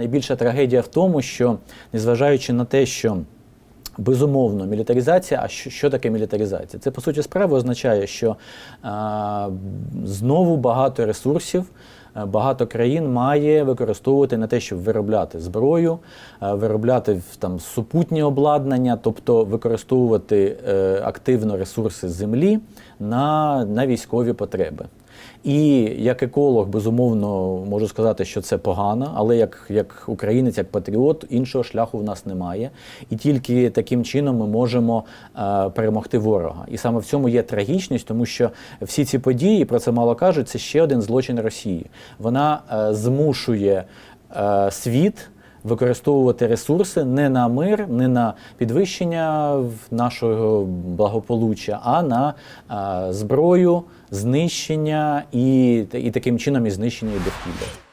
Найбільша трагедія в тому, що незважаючи на те, що безумовно мілітаризація, а що, що таке мілітаризація? Це по суті справи означає, що е, знову багато ресурсів. Е, Багато країн має використовувати на те, щоб виробляти зброю, е, виробляти там супутнє обладнання, тобто використовувати е, активно ресурси землі на, на військові потреби. І як еколог, безумовно, можу сказати, що це погано, але як, як українець, як патріот, іншого шляху в нас немає. І тільки таким чином ми можемо е, перемогти ворога. І саме в цьому є трагічність, тому що всі ці події, про це мало кажуть, це ще один злочин Росії. Вона е, змушує е, світ використовувати ресурси не на мир, не на підвищення нашого благополуччя, а на е, зброю, знищення і, і таким чином і знищення і довкілля.